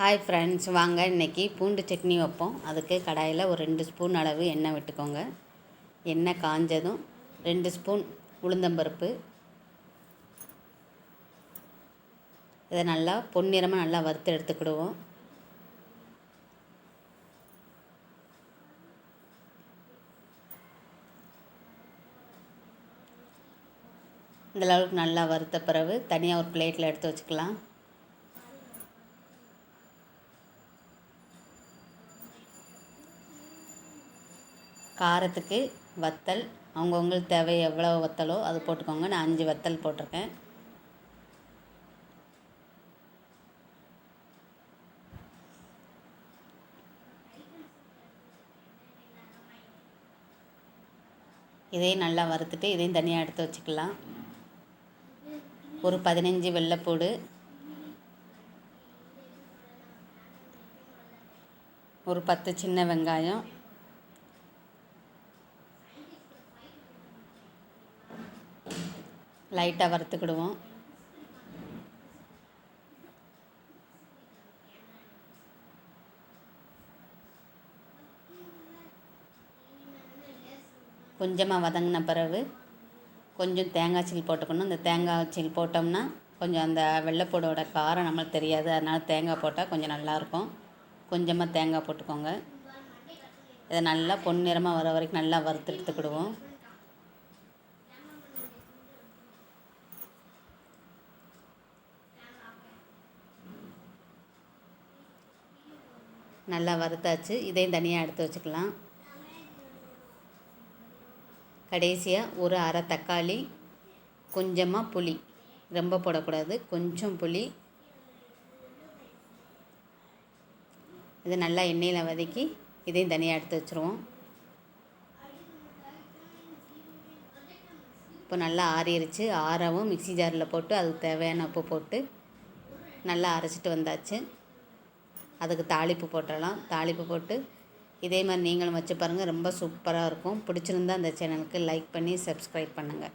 Hi friends வாங்க இன்றைக்கி பூண்டு சட்னி வைப்போம். அதுக்கு கடாயில் ஒரு ரெண்டு ஸ்பூன் அளவு எண்ணெய் விட்டுக்கோங்க. எண்ணெய் காஞ்சதும் ரெண்டு ஸ்பூன் உளுந்தம்பருப்பு. இதை நல்லா பொன்னிறமாக நல்லா வறுத்து எடுத்துக்கிடுவோம். இந்த அளவுக்கு நல்லா வறுத்த பிறகு தனியாக ஒரு பிளேட்டில் எடுத்து வச்சுக்கலாம். காரத்துக்கு வத்தல் அவங்கவுங்களுக்கு தேவை எவ்வளோ வத்தலோ அது போட்டுக்கோங்க. நான் அஞ்சு வத்தல் போட்டிருக்கேன். இதையும் நல்லா வறுத்துட்டு இதையும் தனியாக எடுத்து வச்சுக்கலாம். ஒரு பதினஞ்சு வெள்ளைப்பூடு ஒரு பத்து சின்ன வெங்காயம் லைட்டாக வறுத்துக்கிடுவோம். கொஞ்சமாக வதங்கின பிறகு கொஞ்சம் தேங்காய் சீல் போட்டுக்கணும். இந்த தேங்காய் சீல் போட்டோம்னா கொஞ்சம் அந்த வெள்ளைப்பூடோட காரம் நம்மளுக்கு தெரியாது. அதனால் தேங்காய் போட்டால் கொஞ்சம் நல்லாயிருக்கும் கொஞ்சமாக தேங்காய் போட்டுக்கோங்க. இதை நல்லா பொன்னிறமாக வர வரைக்கும் நல்லா வறுத்து எடுத்துக்கிடுவோம். நல்லா வறுத்தாச்சு. இதையும் தனியாக எடுத்து வச்சுக்கலாம். கடைசியாக ஒரு அரை தக்காளி கொஞ்சமாக புளி. ரொம்ப போடக்கூடாது. கொஞ்சம் புளி. இது நல்லா எண்ணெயில் வதக்கி இதையும் தனியாக எடுத்து வச்சுருவோம். இப்போ நல்லா ஆறிடுச்சு ஆறவும் மிக்சி ஜாரில் போட்டு அதுக்கு தேவையான உப்பு போட்டு நல்லா அரைச்சிட்டு வந்தாச்சு. அதுக்கு தாளிப்பு போட்டுடலாம். தாளிப்பு போட்டு இதே மாதிரி நீங்களும் வச்சு பாருங்கள் ரொம்ப சூப்பராக இருக்கும். பிடிச்சிருந்தா அந்த சேனலுக்கு லைக் பண்ணி சப்ஸ்கிரைப் பண்ணுங்கள்